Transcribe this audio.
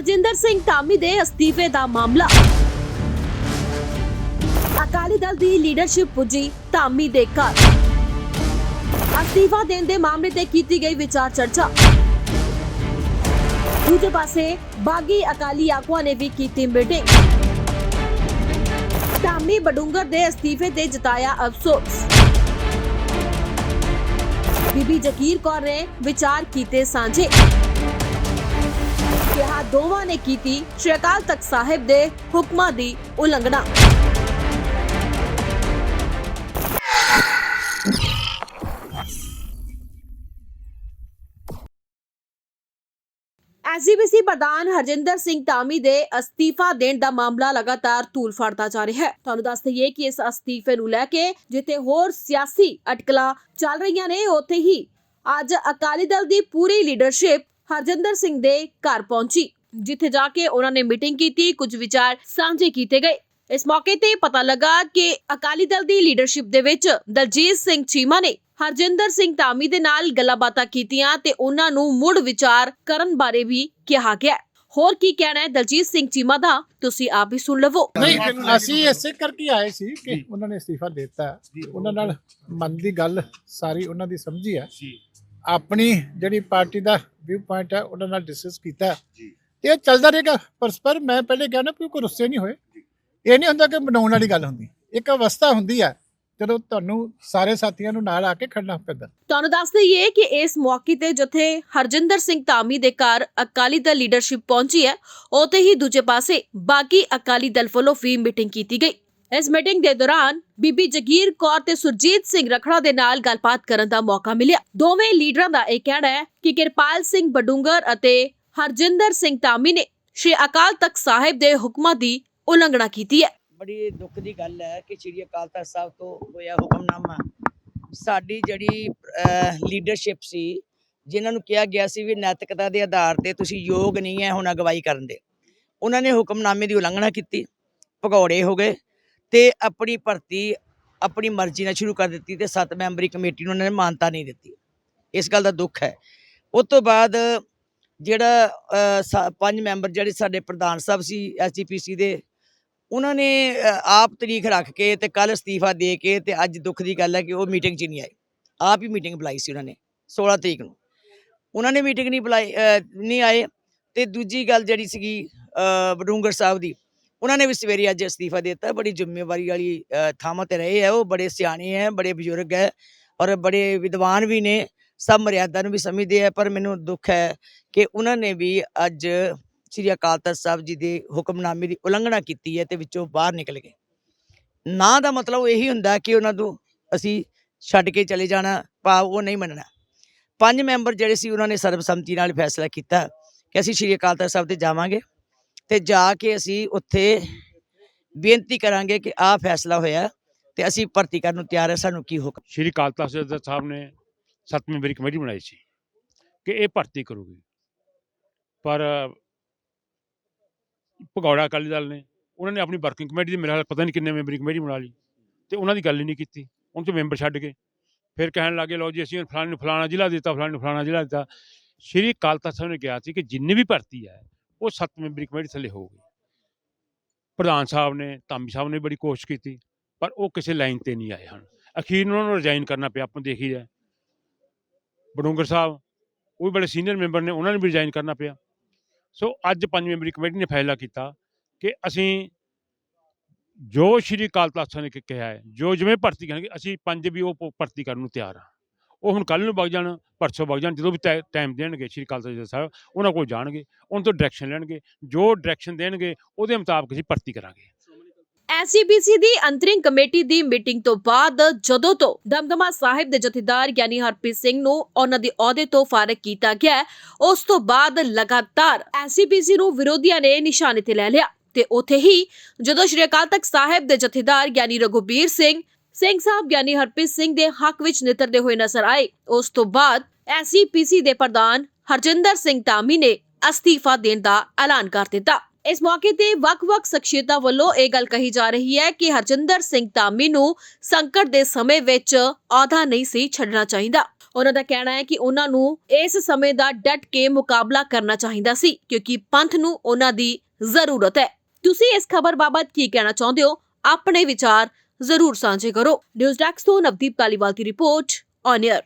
ਹਰਜਿੰਦਰ ਸਿੰਘ ਧਾਮੀ ਦੇ ਅਸਤੀਫੇ ਦਾ ਮਾਮਲਾ। ਅਕਾਲੀ ਦਲ ਦੀ ਲੀਡਰਸ਼ਿਪ ਪੁੱਜੀ ਧਾਮੀ ਦੇ ਘਰ। ਅਸਤੀਫਾ ਦੇਣ ਦੇ ਮਾਮਲੇ ਤੇ ਕੀਤੀ ਗਈ ਵਿਚਾਰ ਚਰਚਾ। ਦੂਜੇ ਪਾਸੇ, ਬਾਗੀ ਅਕਾਲੀ ਆਗੂਆਂ ਨੇ ਵੀ ਕੀਤੀ ਮੀਟਿੰਗ। ਧਾਮੀ ਬਡੂੰਗਰ ਦੇ ਅਸਤੀਫੇ ਤੇ ਜਤਾਇਆ ਅਫਸੋਸ। ਬੀਬੀ ਜਗੀਰ ਕੌਰ ਨੇ ਵਿਚਾਰ ਕੀਤੇ ਸਾਂਝੇ। ਦੋਵਾਂ ਨੇ ਕੀਤੀ ਸ਼੍ਰੀ ਅਕਾਲ ਤਖਤ ਸਾਹਿਬ ਦੇ ਹੁਕਮਾਂ ਦੀ ਉਲੰਘਣਾ। ਐਸਜੀਪੀਸੀ ਪ੍ਰਧਾਨ ਹਰਜਿੰਦਰ ਸਿੰਘ ਧਾਮੀ ਦੇ ਅਸਤੀਫਾ ਦੇਣ ਦਾ ਮਾਮਲਾ ਲਗਾਤਾਰ ਧੂਲ ਫੜਦਾ ਜਾ ਰਿਹਾ ਹੈ। ਤੁਹਾਨੂੰ ਦੱਸ ਦਈਏ ਕਿ ਇਸ ਅਸਤੀਫੇ ਨੂੰ ਲੈ ਕੇ ਜਿੱਥੇ ਹੋਰ ਸਿਆਸੀ ਅਟਕਲਾਂ ਚੱਲ ਰਹੀਆਂ ਨੇ, ਉੱਥੇ ਹੀ ਅੱਜ ਅਕਾਲੀ ਦਲ ਦੀ ਪੂਰੀ ਲੀਡਰਸ਼ਿਪ ਹਰਜਿੰਦਰ ਸਿੰਘ ਦੇ ਘਰ ਪਹੁੰਚੀ। ਜਿੱਥੇ ਜਾ ਕੇ ਉਹਨਾਂ ਨੇ ਮੀਟਿੰਗ ਕੀਤੀ ਕੁਝ ਵਿਚਾਰ ਸਾਂਝੇ ਕੀਤੇ ਗਏ। ਇਸ ਮੌਕੇ ਤੇ ਪਤਾ ਲੱਗਾ ਕਿ ਅਕਾਲੀ ਦਲ ਦੀ ਲੀਡਰਸ਼ਿਪ ਦੇ ਵਿੱਚ ਦਲਜੀਤ ਸਿੰਘ ਚੀਮਾ ਨੇ ਹਰਜਿੰਦਰ ਸਿੰਘ ਧਾਮੀ ਦੇ ਨਾਲ ਗੱਲਾਂਬਾਤਾਂ ਕੀਤੀਆਂ ਤੇ ਉਹਨਾਂ ਨੂੰ ਮੁੜ ਵਿਚਾਰ ਕਰਨ ਬਾਰੇ ਵੀ ਕਿਹਾ ਗਿਆ। ਹੋਰ ਕੀ ਕਹਿਣਾ ਹੈ ਦਲਜੀਤ ਸਿੰਘ ਚੀਮਾ ਦਾ? ਤੁਸੀਂ ਆਪ ਹੀ ਸੁਣ ਲਵੋ। ਨਹੀਂ ਅਸੀਂ ਇਸੇ ਕਰਕੇ ਆਏ ਸੀ ਕਿ ਉਹਨਾਂ ਨੇ ਅਸਤੀਫਾ ਦਿੱਤਾ। ਉਹਨਾਂ ਨਾਲ ਮਨ ਦੀ ਗੱਲ ਸਾਰੀ ਉਹਨਾਂ ਦੀ ਸਮਝੀ ਹੈ। ਆਪਣੀ ਜਿਹੜੀ ਪਾਰਟੀ ਦਾ ਵਿਊ ਪੁਆਇੰਟ ਹੈ ਉਹਨਾਂ ਨਾਲ ਡਿਸਕਸ ਕੀਤਾ। ਤੇ ਇਹ ਚੱਲਦਾ ਰਹੇਗਾ ਪਰਸਪਰ ਮੈਂ ਪਹਿਲੇ ਕਿਹਾ ਨਾ ਕਿ ਕੋਈ ਗੁੱਸੇ ਨਹੀਂ ਹੋਏ। ਇਹ ਨਹੀਂ ਹੁੰਦਾ ਕਿ ਬਣਾਉਣ ਵਾਲੀ ਗੱਲ ਹੁੰਦੀ। ਇੱਕ ਅਵਸਥਾ ਹੁੰਦੀ ਹੈ ਜਦੋਂ ਤੁਹਾਨੂੰ ਸਾਰੇ ਸਾਥੀਆਂ ਨੂੰ ਨਾਲ ਆ ਕੇ ਖੜਨਾ ਪੈਂਦਾ। ਤੁਹਾਨੂੰ ਦੱਸ ਦਈਏ ਕਿ ਇਸ ਮੌਕੇ ਤੇ ਜਿੱਥੇ ਹਰਜਿੰਦਰ ਸਿੰਘ ਧਾਮੀ ਦੇ ਘਰ ਅਕਾਲੀ ਦਲ ਲੀਡਰਸ਼ਿਪ ਪਹੁੰਚੀ ਹੈ, ਉੱਥੇ ਹੀ ਦੂਜੇ ਪਾਸੇ ਬਾਕੀ ਅਕਾਲੀ ਦਲ ਵੱਲੋਂ ਵੀ ਮੀਟਿੰਗ ਕੀਤੀ ਗਈ। ਇਸ ਮੀਟਿੰਗ ਦੇ ਦੌਰਾਨ ਬੀਬੀ ਜਗੀਰ ਕੌਰ ਤੇ ਸੁਰਜੀਤ ਸਿੰਘ ਰਖੜਾ ਦੇ ਨਾਲ ਗੱਲਬਾਤ ਕਰਨ ਦਾ ਮੌਕਾ ਮਿਲਿਆ। ਦੋਵੇਂ ਲੀਡਰਾਂ ਦਾ ਇਹ ਕਹਿਣਾ ਹੈ ਕਿ ਕਿਰਪਾਲ ਸਿੰਘ ਬਡੂੰਗਰ ਅਤੇ ਹਰਜਿੰਦਰ ਸਿੰਘ ਧਾਮੀ ਨੇ ਸ਼੍ਰੀ ਅਕਾਲ ਤਖਤ ਸਾਹਿਬ ਦੇ ਹੁਕਮਾਂ ਦੀ ਉਲੰਘਣਾ ਕੀਤੀ ਹੈ। ਬੜੀ ਦੁੱਖ ਦੀ ਗੱਲ ਹੈ ਕਿ ਸ਼੍ਰੀ ਅਕਾਲ ਤਖਤ ਸਾਹਿਬ ਤੋਂ ਹੋਇਆ ਹੁਕਮਨਾਮਾ। ਸਾਡੀ ਜਿਹੜੀ ਲੀਡਰਸ਼ਿਪ ਸੀ, ਜਿਨ੍ਹਾਂ ਨੂੰ ਕਿਹਾ ਗਿਆ ਸੀ ਵੀ ਨੈਤਿਕਤਾ ਦੇ ਆਧਾਰ ਤੇ ਤੁਸੀਂ ਯੋਗ ਨਹੀਂ ਹੈ, ਹੁਣ ਅਗਵਾਈ ਕਰਨ ਦੇ। ਉਹਨਾਂ ਨੇ ਹੁਕਮਨਾਮੇ ਦੀ ਉਲੰਘਣਾ ਕੀਤੀ, ਭਗੌੜੇ ਹੋ ਗਏ ਤੇ ਆਪਣੀ ਭਰਤੀ, ਆਪਣੀ ਮਰਜ਼ੀ ਨਾਲ ਸ਼ੁਰੂ ਕਰ ਦਿੱਤੀ ਤੇ ਸੱਤ ਮੈਂਬਰੀ ਕਮੇਟੀ ਨੂੰ ਉਹਨਾਂ ਨੇ ਮਾਨਤਾ ਨਹੀਂ ਦਿੱਤੀ। ਇਸ ਗੱਲ ਦਾ ਦੁੱਖ ਹੈ। ਉਸ ਤੋਂ ਬਾਅਦ ਜਿਹੜਾ ਸਾ- ਪੰਜ ਮੈਂਬਰ ਜਿਹੜੇ ਸਾਡੇ ਪ੍ਰਧਾਨ ਸਾਹਿਬ ਸੀ ਐਸਜੀਪੀਸੀ ਦੇ ਉਹਨਾਂ ਨੇ ਆਪ ਤਰੀਕ ਰੱਖ ਕੇ ਤੇ ਕੱਲ ਅਸਤੀਫਾ ਦੇ ਕੇ ਤੇ ਅੱਜ ਦੁੱਖ ਦੀ ਗੱਲ ਹੈ ਕਿ ਉਹ ਮੀਟਿੰਗ 'ਚ ਨਹੀਂ ਆਏ। ਆਪ ਹੀ ਮੀਟਿੰਗ ਬੁਲਾਈ ਸੀ ਉਹਨਾਂ ਨੇ 16 ਤਰੀਕ ਨੂੰ। ਉਹਨਾਂ ਨੇ ਮੀਟਿੰਗ ਨਹੀਂ ਬੁਲਾਈ ਨਹੀਂ ਆਏ ਤੇ ਦੂਜੀ ਗੱਲ ਜਿਹੜੀ ਸੀਗੀ ਅ, ਬਡੂੰਗਰ ਸਾਹਿਬ ਦੀ ਉਹਨਾਂ ਨੇ ਵੀ ਸਵੇਰੇ ਅੱਜ ਅਸਤੀਫਾ ਦੇ ਦਿੱਤਾ। ਬੜੀ ਜ਼ਿੰਮੇਵਾਰੀ ਵਾਲੀ ਥਾਵਾਂ ਤੇ ਰਹੇ ਹੈ ਉਹ ਬੜੇ ਸਿਆਣੇ ਹੈ ਬੜੇ ਬਜ਼ੁਰਗ ਹੈ ਔਰ ਬੜੇ ਵਿਦਵਾਨ ਵੀ ਨੇ। ਸਭ ਮਰਿਆਦਾ ਨੂੰ ਵੀ ਸਮਝਦੇ ਹੈ ਪਰ ਮੈਨੂੰ ਦੁੱਖ ਹੈ ਕਿ ਉਹਨਾਂ ਨੇ ਵੀ ਅੱਜ ਸ੍ਰੀ ਅਕਾਲ ਤਖਤ ਸਾਹਿਬ ਜੀ ਦੇ ਹੁਕਮਨਾਮੇ ਦੀ ਉਲੰਘਣਾ ਕੀਤੀ ਹੈ ਤੇ ਵਿੱਚੋਂ ਬਾਹਰ ਨਿਕਲ ਗਏ। ਨਾ ਦਾ ਮਤਲਬ ਇਹੀ ਹੁੰਦਾ ਕਿ ਉਹਨਾਂ ਨੂੰ ਅਸੀਂ ਛੱਡ ਕੇ ਚਲੇ ਜਾਣਾ, ਭਾਵ ਉਹ ਨਹੀਂ ਮੰਨਣਾ। ਪੰਜ ਮੈਂਬਰ ਜਿਹੜੇ ਸੀ ਉਹਨਾਂ ਨੇ ਸਰਬਸੰਮਤੀ ਨਾਲ ਫੈਸਲਾ ਕੀਤਾ ਕਿ ਅਸੀਂ ਸ੍ਰੀ ਅਕਾਲ ਤਖਤ ਸਾਹਿਬ ਤੇ ਜਾਵਾਂਗੇ ਤੇ ਜਾ ਕੇ ਅਸੀਂ ਉੱਥੇ ਬੇਨਤੀ ਕਰਾਂਗੇ ਕਿ ਆਹ ਫੈਸਲਾ ਹੋਇਆ ਤੇ ਅਸੀਂ ਭਰਤੀ ਕਰਨ ਨੂੰ ਤਿਆਰ ਹੈ ਸਾਨੂੰ ਕੀ ਹੁਕਮ ਸ਼੍ਰੀ ਅਕਾਲ ਤਖਤ ਸਾਹਿਬ ਨੇ ਸੱਤ ਮੈਂਬਰੀ ਕਮੇਟੀ ਬਣਾਈ ਸੀ ਕਿ ਇਹ ਭਰਤੀ ਕਰੂਗੀ। ਪਰ ਭਗੌੜਾ ਅਕਾਲੀ ਦਲ ਨੇ, ਉਹਨਾਂ ਨੇ ਆਪਣੀ ਵਰਕਿੰਗ ਕਮੇਟੀ ਦੀ, ਮੇਰੇ ਖਿਆਲ ਪਤਾ ਨਹੀਂ ਕਿੰਨੇ ਮੈਂਬਰੀ ਕਮੇਟੀ ਬਣਾ ਲਈ ਤੇ ਉਹਨਾਂ ਦੀ ਗੱਲ ਹੀ ਨਹੀਂ ਕੀਤੀ। ਉਹਨਾਂ ਤੋਂ ਮੈਂਬਰ ਛੱਡ ਗਏ। ਫਿਰ ਕਹਿਣ ਲੱਗੇ, ਲਓ ਜੀ, ਅਸੀਂ ਫਲਾਣੇ ਨੂੰ ਫਲਾਣਾ ਜ਼ਿਲ੍ਹਾ ਦਿੱਤਾ, ਫਲਾਣੇ ਨੂੰ ਫਲਾਣਾ ਜ਼ਿਲ੍ਹਾ ਦਿੱਤਾ। ਸ਼੍ਰੀ ਅਕਾਲ ਤਖਤ ਸਾਹਿਬ ਨੇ ਕਿਹਾ ਸੀ ਕਿ ਜਿੰਨੀ ਵੀ ਭਰਤੀ ਹੈ, ਉਹ ਸੱਤ ਮੈਂਬਰੀ ਕਮੇਟੀ ਥੱਲੇ ਹੋਊਗੀ। ਪ੍ਰਧਾਨ ਸਾਹਿਬ ਨੇ, ਧਾਮੀ ਸਾਹਿਬ ਨੇ ਬੜੀ ਕੋਸ਼ਿਸ਼ ਕੀਤੀ, ਪਰ ਉਹ ਕਿਸੇ ਲਾਈਨ ਤੇ ਨਹੀਂ ਆਏ ਹਨ। ਅਖੀਰ ਨੂੰ ਉਹਨਾਂ ਨੂੰ ਰਿਜ਼ਾਈਨ ਕਰਨਾ ਪਿਆ, ਆਪਾਂ ਦੇਖੀ ਜਾਏ। ਬਡੂੰਗਰ ਸਾਹਿਬ, ਉਹ ਵੀ ਬੜੇ ਸੀਨੀਅਰ ਮੈਂਬਰ ਨੇ, ਉਹਨਾਂ ਨੂੰ ਵੀ ਰਿਜ਼ਾਈਨ ਕਰਨਾ ਪਿਆ। ਸੋ ਅੱਜ ਪੰਜ ਮੈਂਬਰੀ ਕਮੇਟੀ ਨੇ ਫੈਸਲਾ ਕੀਤਾ ਕਿ ਅਸੀਂ ਜੋ ਸ਼੍ਰੀ ਅਕਾਲ ਤਖਤ ਸਾਹਿਬ ਨੇ ਕਿਹਾ ਹੈ, ਜੋ ਜਿਵੇਂ ਭਰਤੀ ਕਰਨਗੇ, ਅਸੀਂ ਪੰਜ ਵੀ ਉਹ ਭ- ਭਰਤੀ ਕਰਨ ਨੂੰ ਤਿਆਰ ਹਾਂ। ਉਹ ਹੁਣ ਕੱਲ ਨੂੰ ਵਗ ਜਾਣ, ਪਰਸੋਂ ਵਗ ਜਾਣ, ਜਦੋਂ ਵੀ ਟਾਈਮ ਦੇਣਗੇ ਸ਼੍ਰੀ ਅਕਾਲ ਤਖਤ ਸਾਹਿਬ, ਉਹਨਾਂ ਕੋਲ ਜਾਣਗੇ, ਉਹਨਾਂ ਤੋਂ ਡਾਇਰੈਕਸ਼ਨ ਲੈਣਗੇ। ਜੋ ਡਾਇਰੈਕਸ਼ਨ ਦੇਣਗੇ, ਉਹਦੇ ਮੁਤਾਬਕ ਅਸੀਂ ਭਰਤੀ ਕਰਾਂਗੇ। ਐਸਜੀਪੀਸੀ ਦੀ ਅੰਤਰਿੰਗ ਕਮੇਟੀ ਦੀ ਮੀਟਿੰਗ ਤੋਂ ਬਾਅਦ ਜਦੋਂ ਤੋਂ ਦਮਦਮਾ ਸਾਹਿਬ ਦੇ ਜਥੇਦਾਰ ਯਾਨੀ ਹਰਪ੍ਰੀਤ ਸਿੰਘ ਨੂੰ ਉਹਨਾਂ ਦੇ ਅਹੁਦੇ ਤੋਂ ਫਾਰਗ ਕੀਤਾ ਗਿਆ ਉਸ ਤੋਂ ਬਾਅਦ ਲਗਾਤਾਰ ਐਸਜੀਪੀਸੀ ਨੂੰ ਵਿਰੋਧੀਆਂ ਨੇ ਨਿਸ਼ਾਨੇ ਤੇ ਲੈ ਲਿਆ ਤੇ ਉੱਥੇ ਹੀ ਜਦੋਂ ਸ਼੍ਰੀ ਅਕਾਲ ਤਖਤ ਸਾਹਿਬ ਦੇ ਜਥੇਦਾਰ ਗਿਆਨੀ ਰਘੁਬੀਰ ਸਿੰਘ ਸਿੰਘ ਸਾਹਿਬ ਗਿਆਨੀ ਹਰਪ੍ਰੀਤ ਸਿੰਘ ਦੇ ਹੱਕ ਵਿੱਚ ਨਿਤਰਦੇ ਹੋਏ ਨਜ਼ਰ ਆਏ, ਉਸ ਤੋਂ ਬਾਅਦ ਐਸਜੀਪੀਸੀ ਦੇ ਪ੍ਰਧਾਨ ਹਰਜਿੰਦਰ ਸਿੰਘ ਧਾਮੀ ਨੇ ਅਸਤੀਫਾ ਦੇਣ ਦਾ ਐਲਾਨ ਕਰ ਦਿੱਤਾ। ਇਸ ਮੌਕੇ ਤੇ ਵੱਖ-ਵੱਖ ਸ਼ਖਸੀਅਤਾਂ ਵੱਲੋਂ ਇਹ ਗੱਲ ਕਹੀ ਜਾ ਰਹੀ ਹੈ ਕਿ ਹਰਜਿੰਦਰ ਸਿੰਘ ਧਾਮੀ ਨੂੰ ਸੰਕਟ ਦੇ ਸਮੇਂ ਵਿੱਚ ਅਹੁਦਾ ਨਹੀਂ ਸੀ ਛੱਡਣਾ ਚਾਹੀਦਾ। ਉਹਨਾਂ ਦਾ ਕਹਿਣਾ ਹੈ ਕਿ ਉਹਨਾਂ ਨੂੰ ਇਸ ਸਮੇਂ ਦਾ ਡਟ ਕੇ ਮੁਕਾਬਲਾ ਕਰਨਾ ਚਾਹੀਦਾ ਸੀ ਕਿਉਂਕਿ ਪੰਥ ਨੂੰ ਉਹਨਾਂ ਦੀ ਜ਼ਰੂਰਤ ਹੈ। ਤੁਸੀਂ ਇਸ ਖਬਰ ਬਾਬਤ ਕੀ ਕਹਿਣਾ ਚਾਹੁੰਦੇ ਹੋ? ਆਪਣੇ ਵਿਚਾਰ ਜ਼ਰੂਰ ਸਾਂਝੇ ਕਰੋ। ਨਿਊਜ਼ ਡੈਸਕ ਤੋਂ ਨਵਦੀਪ ਕਾਲੀਵਾਲ ਦੀ ਰਿਪੋਰਟ ਔਨ 에ਅਰ